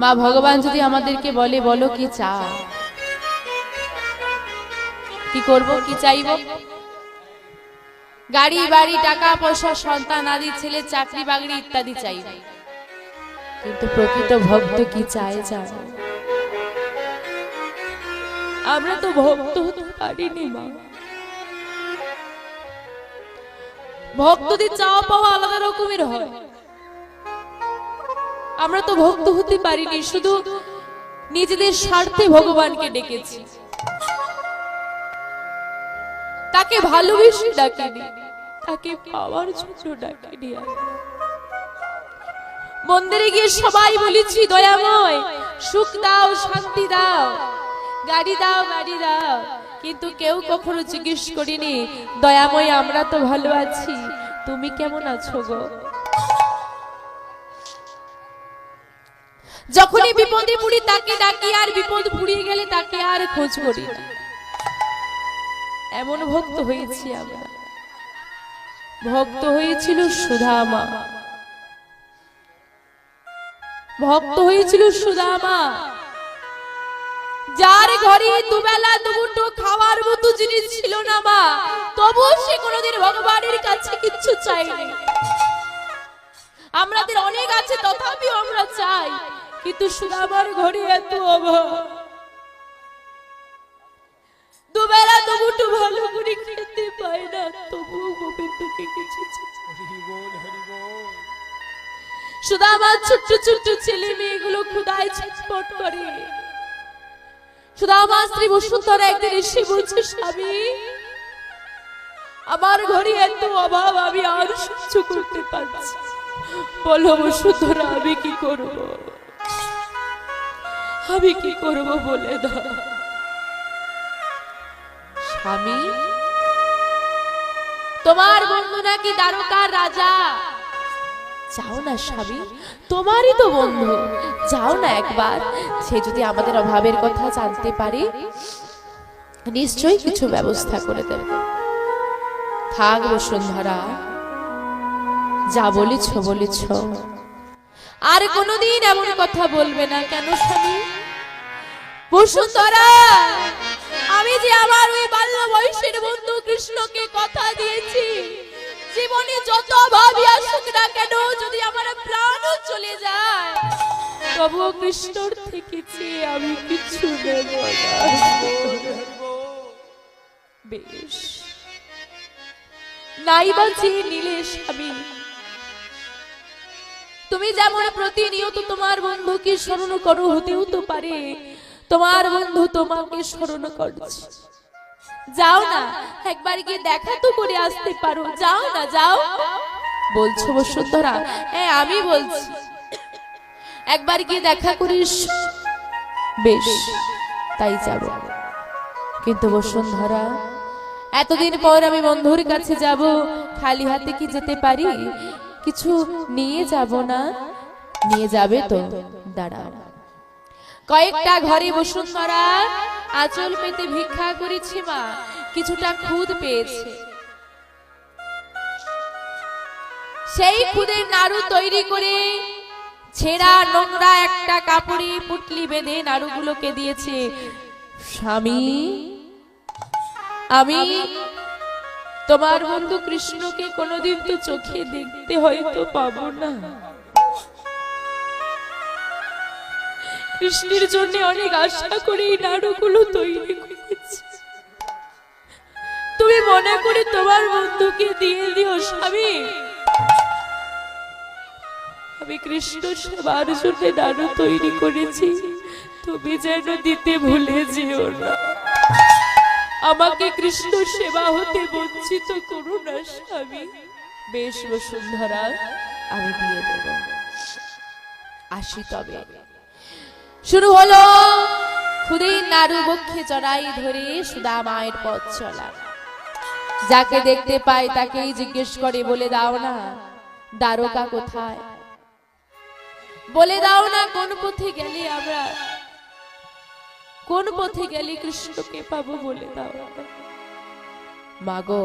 মা ভগবান যদি আমাদেরকে বলে, বলো কি চা কি করব, কি চাইব? গাড়ি, বাড়ি, টাকা পয়সা, সন্তান আদি, ছেলে, চাকরি বাকরি ইত্যাদি চাইবে কিন্তু প্রকৃত ভক্ত কি চায় জানো? আমরা তো ভক্ত হতে পারিনি, মা। ভক্তদের চাওয়া পাওয়া আলাদা রকমের হয়। আমরা তো ভক্ত হতে পারিনি, শুধু নিজেদের স্বার্থে ভগবানকে ডেকেছি। তাকে ভালোবেসে ডাকিনি, তাকে পাওয়ার জন্য ডাকিনি মন্দিরে গিয়ে সবাই বলেছি, দয়াময়, সুখ দাও, শান্তি দাও, গাড়ি দাও গাড়ি দাও। কিন্তু কেউ কখনো জিজ্ঞেস করিনি, দয়াময়, আমরা তো ভালো আছি, তুমি কেমন আছো গো? যখনই বিপদে পড়ি তাকে ডাকি আর বিপদ পুড়িয়ে গেলে তাকে আর খোঁজ করি এমন ভক্ত হয়েছি আমরা। ভক্ত হয়েছিল সুধামা। ভক্ত হয়েছিল সুদামা যার ঘরে দুবেলা দুমুঠো খাওয়ার মতো জিনিস ছিল না মা। তবু সে কোনোদিন ভগবানের কাছে কিচ্ছু চায়নি। আমাদের অনেক আছে তথাপিও আমরা চাই। কিন্তু সুদামার ঘরে এত অভাব। আমার ঘরে এত অভাব, আমি আর সহ্য করতে পারছি। বলো বসুন্ধরা, আমি কি করব? আমি কি করব বলে দাও। স্বামী, তোমার বন্ধু নাকি দ্বারকার রাজা? যাও না স্বামী, তোমারই তো বন্ধু। যাও না একবার, সে যদি আমাদের অভাবের কথা জানতে পারে, নিশ্চয়ই কিছু ব্যবস্থা করে দেবে। থাক বসুন্ধরা যা বলেছ বলেছ। আর কোনোদিন এমন কথা বলবে না, কেন স্বামী? বসুন্ধরা, আমি যে আমার ওই বাল্য বয়সের বন্ধু কৃষ্ণকে কথা দিয়েছি, জীবনে যত ভাবি আসুক না কেন, যদি আমার প্রাণও চলে যায় তবুও কৃষ্ণর থেকেছি আমি কিছু বেশ। নাই বা চেয়ে নিলে তুমি যেমন প্রতিনিয়ত তোমার বন্ধুকে স্মরণ করো, হতেও তো পারে। তোমার বন্ধু তোমাকে স্মরণ করছে। যাও না, একবার গিয়ে দেখা তো করে আসতে পারো। যাও না, যাও। বলছো বসুন্ধরা হ্যাঁ আমি বলছি। একবার গিয়ে দেখা করিস। বেশ, তাই যাব। কিন্তু বসুন্ধরা, এতদিন পর আমি বন্ধুর কাছে যাব। খালি হাতে কি যেতে পারি? কিছু নিয়ে যাব না? নিয়ে যাবে তো, দাঁড়াও। কয়েকটা ঘরে বসুন্ধরা আঁচল পেতে ভিক্ষা করেছে মা। কিছুটা খুদ পেয়েছে। সেই খুদের নাড়ু তৈরি করে ছেঁড়া নোংরা একটা কাপড়ে পুটলি বেঁধে নাড়ুগুলোকে দিয়েছে। স্বামী, আমি তোমার বন্ধু কৃষ্ণকে কোনোদিন তো চোখে দেখতে হয়তো পাবো না। কৃষ্ণের জন্য অনেক আশা করে এই নাড়ুগুলো তৈরি করেছি। তুমি মনে করে তোমার বন্ধুকে দিয়ে দিও, স্বামী। আমি কৃষ্ণ সেবার জন্য নাড়ু তৈরি করেছি। তুমি যেন দিতে ভুলে যেও না। আমাকে কৃষ্ণ সেবা হতে বঞ্চিত করো না, স্বামী। বেশ বসুন্ধরা, আমি দিয়ে দেব। আসি তবে। শুরু হলো। খুদেই নাড়ু বক্ষে জড়াই ধরে সুদা মায়ের পথ চলা। যাকে দেখতে পায় তাকেই জিজ্ঞেস করে, বলে দাও না, দ্বারকা কোথায়? বলে দাও না, কোন পথে গেলে আমরা, কোন পথে গেলে কৃষ্ণকে পাবো বলে দাও মাগো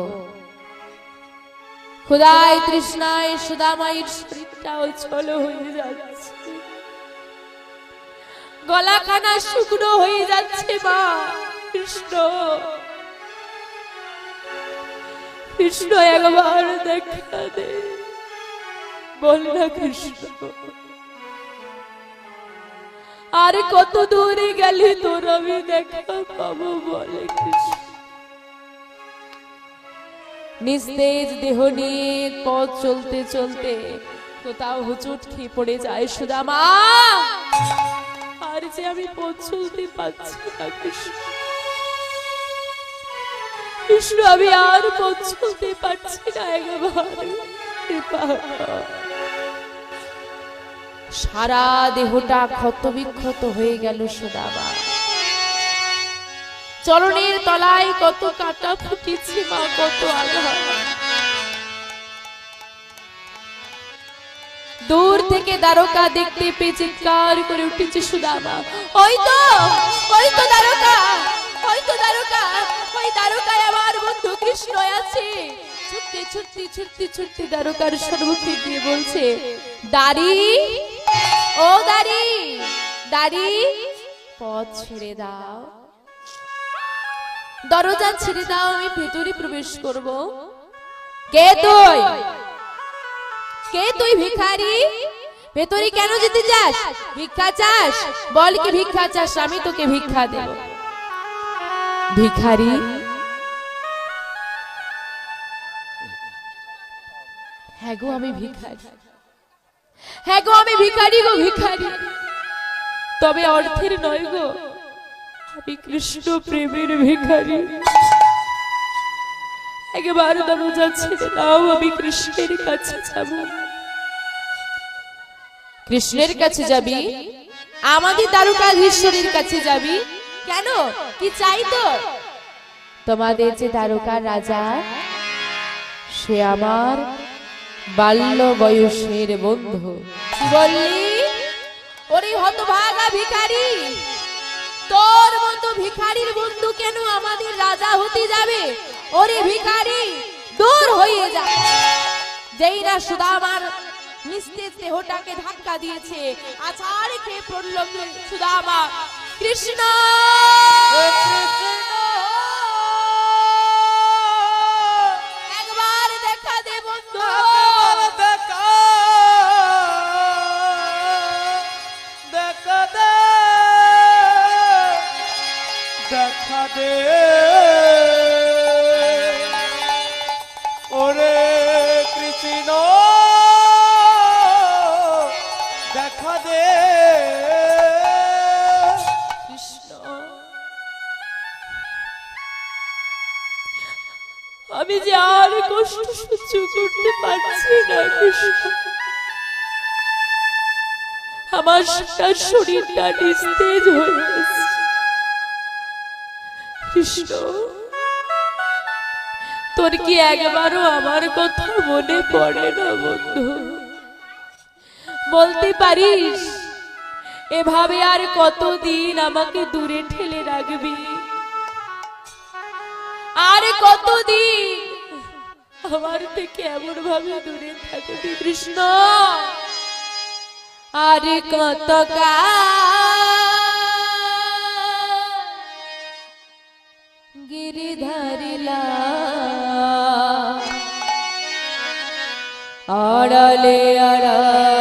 খুদায় তৃষ্ণায় সুদামাইর শরীরটা অচল হয়ে যাচ্ছে। গলাখানা শুকনো হয়ে যাচ্ছে মা, কৃষ্ণ। কৃষ্ণ একবার দেখা দে। বল না কৃষ্ণ। আর কত দূরে গেলে তোর আমি দেখা পাবো বলে কৃষ্ণ। নিস্তেজ দেহ নিয়ে পথ চলতে চলতে কোথাও হুচুট খেয়ে পড়ে যায় সুদামা। যে আমি চলতে পারছি না, কৃষ্ণ। আমি আর চলতে পারছি না সারা দেহটা ক্ষত বিক্ষত হয়ে গেল সুদামা চরণের তলায় কত কাটা ফুটেছে মা, কত আঘাত। দূর থেকে দ্বারকা দেখতে পেয়ে চিৎকার করে উঠেছে সুদামা। ওই তো ওই তো দ্বারকা, ওই তো দ্বারকা, ওই দ্বারকায় আমার বন্ধু কৃষ্ণ আছে। ছুটতে ছুটতে ছুটতে ছুটতে দ্বারকার গিয়ে বলছে, দাড়ি, ও দাড়ি দাড়ি, পথ ছেড়ে দাও। দরজা ছেড়ে দাও, আমি ভেতরে প্রবেশ করব। কে তুই? কে তুই ভিখারি? ভেতরে কেন যেতে চাস ভিক্ষা চাস? বল কি ভিক্ষা চাস, আমি তোকে ভিক্ষা দেব। ভিখারি? হ্যাঁ গো, আমি ভিখারি। হ্যাঁ গো, আমি ভিখারি গো, ভিখারি। তবে অর্থের নয় গো, আমি কৃষ্ণ প্রেমের ভিখারি। একবার দরজা ছেড়ে দাও, আমি কৃষ্ণের কাছে যাব। কৃষ্ণের কাছে যাবি? আমাদের দ্বারকাধীশ্বরের কাছে যাবি? কেন? কি চাই তো? তোমাদের যে দ্বারকার রাজা, সে আমার বাল্য বয়সের বন্ধু। বললি? ওরে হতভাগা ভিখারি! তোর মতো ভিখারির বন্ধু কেন আমাদের রাজা হতে যাবে? ওরে ভিখারি, দূর হয়ে যা। যেই না সুদামার নিস্তেজ দেহটাকে ধাক্কা দিয়েছে। আছাড় খেয়ে পড়ল সুদামা। কৃষ্ণ! একবার দেখা দে বন্ধু। দেখা দেখা দে। দেখা দে। আমার সারা শরীরটা নিস্তেজ হয়ে গেছে। কৃষ্ণ, তোর কি একবারও আমার কথা মনে পড়ে না বন্ধু? বলতে পারিস, এভাবে আর কতদিন আমাকে দূরে ঠেলে রাখবি? আর কতদিন আমার থেকে এমন ভাবে দূরে থাকো কৃষ্ণ। আর কত গিরিধারিলা আড়ালে আড়ালে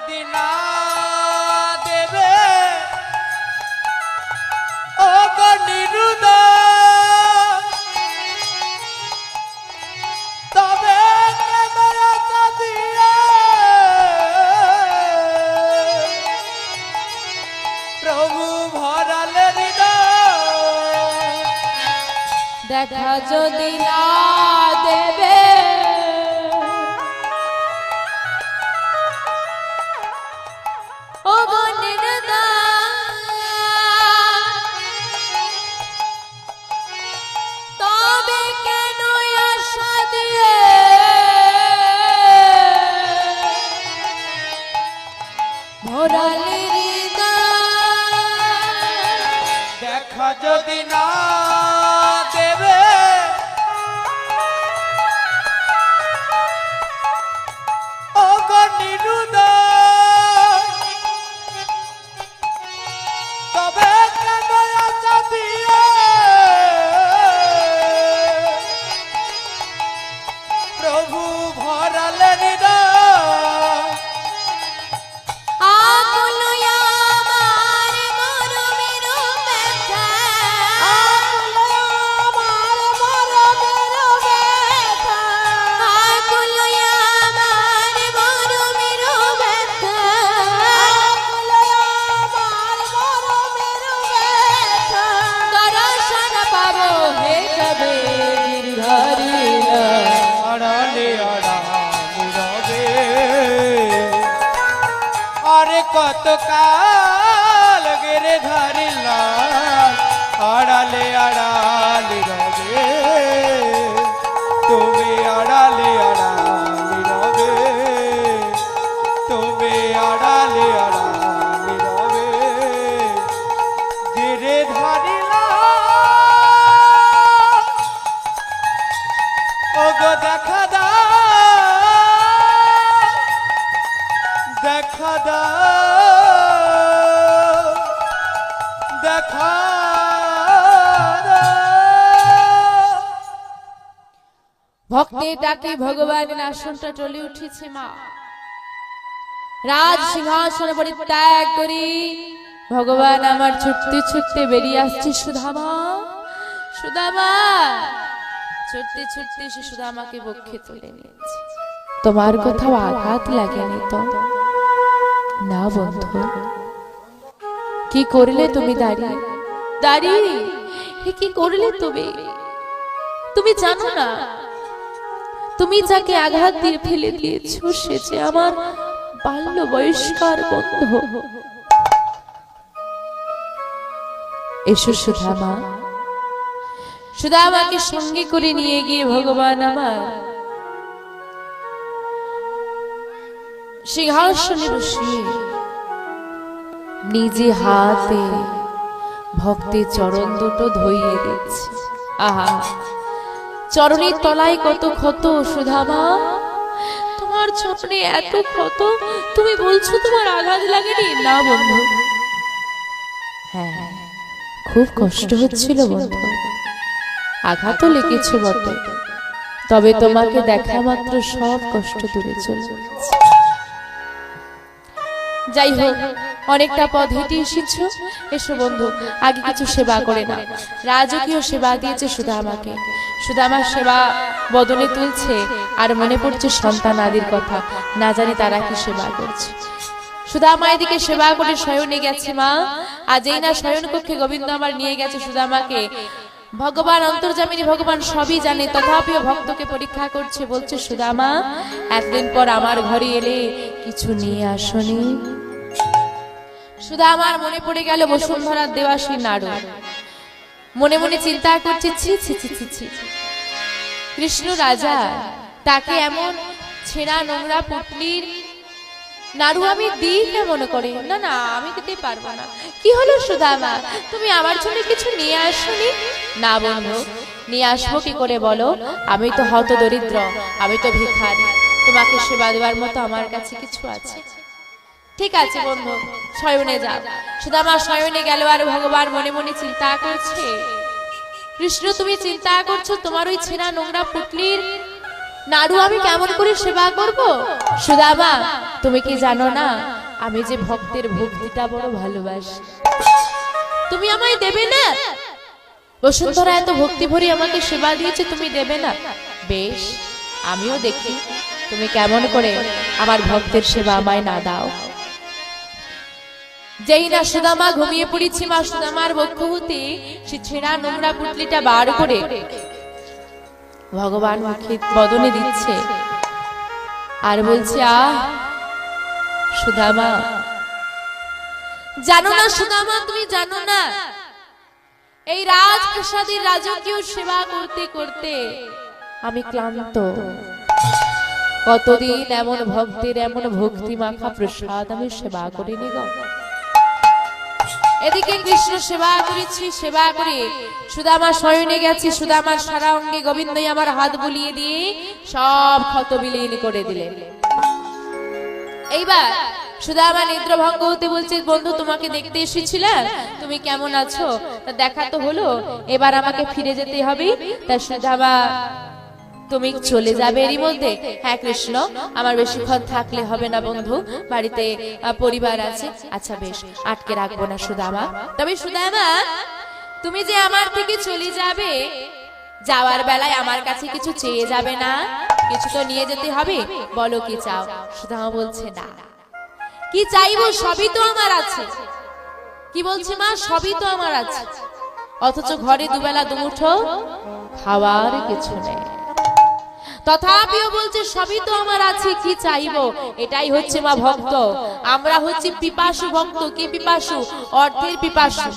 যদি না দেবে। ও নিরুদ তবে প্রভু ভরালে দেখা যদি না কত কাল গেরে ধরিলাম আড়ালে আড়ালে ভক্তের ডাকে ভগবানের আসনটা চলে উঠেছে মা। রাজ সিংহাসন পরিত্যাগ করি। ভগবান আমার ছুটতে ছুটতে বেরিয়ে আসছে সুধামা। সুধামা! ছুটতে ছুটতে সে সুধামাকে বক্ষে তুলে নিয়েছে। তোমার কোথাও আঘাত লাগেনি তো? না বন্ধু। কি করলে তুমি দাঁড়িয়ে? দাঁড়িয়ে? কি করলে তুমি? তুমি? জানো না। তুমি যাকে আঘাত দিয়ে ফেলে দিয়েছ, সে যে আমার বাল্য বয়স্কার বন্ধ। এসো সুধামা। সুধামাকে সঙ্গে করে নিয়ে গিয়ে ভগবান আমার সিংহাসনে বসিয়ে নিজে হাতে ভক্তের চরণ দুটো ধইয়ে দিচ্ছে আহা। চরণের তলায় কত ক্ষত, সুধামা? তোমার চরণে এত ক্ষত, তুমি বলছো তোমার আঘাত লাগেনি? না, বন্ধু। হ্যাঁ খুব কষ্ট হচ্ছিল, বন্ধু। আঘাতও লেগেছে বটে। তবে তোমাকে দেখা মাত্র সব কষ্ট দূরে চলে। যাই হোক অনেকটা পথ হেঁটে এসেছ? এসো বন্ধু, আগে কিছু সেবা করে না রাজকীয় সেবা দিয়েছে সুধা আমার সেবা বদলে তুলছে, আর মনে পড়ছে সন্তান আদির কথা। না জানি তারা কি সেবা করছে। সুধা মা এদিকে সেবা করে শয়নে গেছে মা। আজ এই না শয়ন কক্ষে গোবিন্দ আমার নিয়ে গেছে সুধা মাকে ভগবান অন্তর্জামিনী ভগবান সবই জানে, তথাপিও ভক্তকে পরীক্ষা করছে, বলছে সুদামা একদিন পর আমার ঘরে এলে কিছু নিয়ে আসনি। শুধু আমার মনে পড়ে গেল বসুন্ধরার দেবাসী নাড়ু। মনে মনে চিন্তা করছে, ছি ছি ছি ছি ছি। কৃষ্ণ রাজা, তাকে এমন ছেঁড়া নোংরা পুটলির নাড়ু আমি দিই কেমন করে। না না, আমি দিতে পারব না। কি হলো সুদামা? তুমি আমার জন্য কিছু নিয়ে আসনি? না বন্ধু, নিয়ে আসব কি করে বলো? আমি তো হত দরিদ্র আমি তো ভিখারি। তোমাকে সেবা দেওয়ার মতো আমার কাছে কিছু আছে? ঠিক আছে বন্ধু। শয়নে যাও। সুদামা শয়নে গেল আর ভগবান মনে মনে চিন্তা করছে। কৃষ্ণ তুমি চিন্তা করছ তোমার ওই ছেঁড়া নোংরা পুটলির নাড়ু আমি কেমন করে সেবা করব? সুদামা তুমি কি জানো না আমি যে ভক্তের ভক্তিটা বড় ভালোবাসি। তুমি আমায় দেবে না? বসুন্ধরা এত ভক্তি ভরে আমাকে সেবা দিয়েছে তুমি দেবে না? বেশ আমিও দেখি তুমি কেমন করে আমার ভক্তের সেবা আমায় না দাও। যেই না সুদামা ঘুমিয়ে পড়েছি, মা সুদামার বক্ষ হতে সে ছেঁড়া নোংরা পুটলিটা বার করে ভগবান মুখে বদনে দিচ্ছে আর বলছে, আহ, সুদামা, জানো না সুদামা, তুমি জানো না, এই রাজপ্রাসাদের রাজকীয় সেবা করতে করতে আমি ক্লান্ত। কতদিন এমন ভক্তের এমন ভক্তি মাখা প্রসাদ আমি সেবা করিনি গো এদিকে কৃষ্ণ সেবা করেছি, সেবা করে সুদামা শয়নে গেছি, সুদামার সারা অঙ্গে গোবিন্দই আমার হাত বুলিয়ে দিয়ে সব ক্ষত বিলীন করে দিলেন। এইবার সুদামা নিদ্রভঙ্গ হতে বলছে, বন্ধু, তোমাকে দেখতে এসেছিলাম, তুমি কেমন আছো? তা দেখা তো হলো, এবার আমাকে ফিরে যেতে হবে। তা সুদামা তুমি চলে যাবে এরই মধ্যে। হ্যাঁ কৃষ্ণ, আমার বেশিক্ষণ থাকলে হবে না বন্ধু। বাড়িতে পরিবার আছে। আচ্ছা বেশ, আটকে রাখব না সুদামা। তবে সুদামা, তুমি যে আমার থেকে চলে যাবে, যাওয়ার বেলায় আমার কাছে কিছু চেয়ে যাবে না। কিছু তো নিয়ে যেতে হবে। বলো কি চাও? সুদামা বলছে, না। কি চাইব? সবই তো আমার আছে। কি বলছে মা? সবই তো আমার আছে। অথচ ঘরে দুবেলা দুমুঠো খাওয়ার কিছু নেই। তথাপিও বলছে, সবই তো আমার আছে, কি চাইব? এটাই হচ্ছে মা ভক্ত। আমরা হচ্ছে পিপাসু ভক্ত। কি পিপাসু? অর্থের পিপাসু।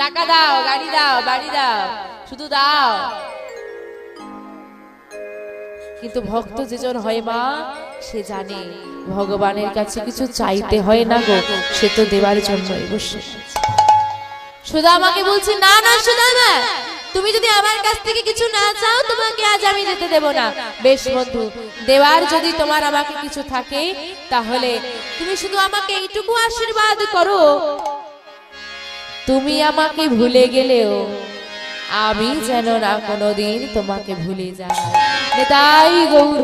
টাকা দাও, গাড়ি দাও, বাড়ি দাও, শুধু দাও। কিন্তু ভক্ত যেজন হয় মা, সে জানে ভগবানের কাছে কিছু চাইতে হয় না গো, সে তো দেবার জন্যই বসে সুদামাকে বলছি, না না সুদামা তুমি যদি আমার কাছ থেকে কিছু না চাও, তোমাকে আজ আমি যেতে দেব না। বেশ বন্ধু, দেওয়ার যদি তোমার আমাকে কিছু থাকে, তাহলে তুমি শুধু আমাকে এইটুকু আশীর্বাদ করো। তুমি আমাকে ভুলে গেলেও আমি যেন না কোনোদিন তোমাকে ভুলে যাই। তাই গৌর।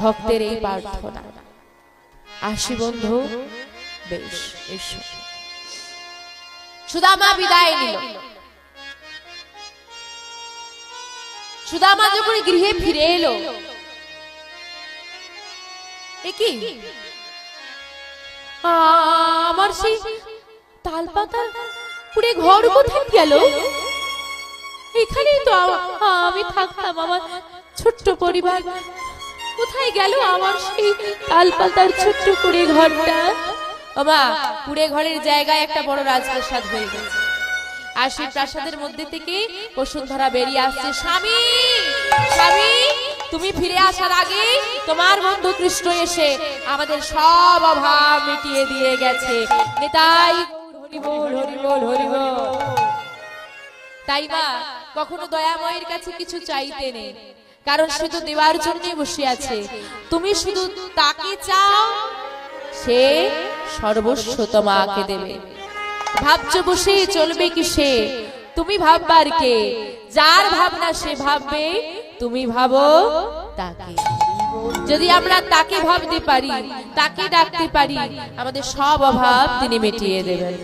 ভক্তের এই প্রার্থনা। আসি বন্ধু, বেশ, এসো। সুদামা বিদায় নিল। সুদামা যখন গৃহে ফিরে এলো কি? আমার সেই তালপাতা পুড়ে ঘর কোথায় গেল? এখানেই তো আমি থাকতাম, আমার ছোট্ট পরিবার। কোথায় গেল আমার সেই তাল পাতার ছোট্ট করে ঘরটা? বাবা পুড়ে ঘরের জায়গায় একটা বড় রাজপ্রাসাদ হয়ে গেছে। আর সেই প্রাসাদের মধ্যে থেকে বসুন্ধরা বেরিয়ে আসছে। স্বামী স্বামী, তুমি ফিরে আসার আগে তোমার বন্ধু কৃষ্ণ এসে আমাদের সব অভাব মিটিয়ে দিয়ে গেছে। নেতাই গৌর হরি বল হরি বল হরি বল তাই না কখনো দয়াময়ের কাছে কিছু চাইতে নেই। কারণ শুধু দেওয়ার জন্যই বসে আছে। তুমি শুধু তাকে চাও সে সর্বস্ব তোমাকে দেবে। ভাবছ বসে চলবে কি সে? তুমি ভাববার কে? যার ভাবনা সে ভাববে, তুমি ভাবো তাকে। যদি আমরা তাকে ভাবতে পারি, তাকে ডাকতে পারি, আমাদের সব অভাব তিনি মিটিয়ে দেবেন।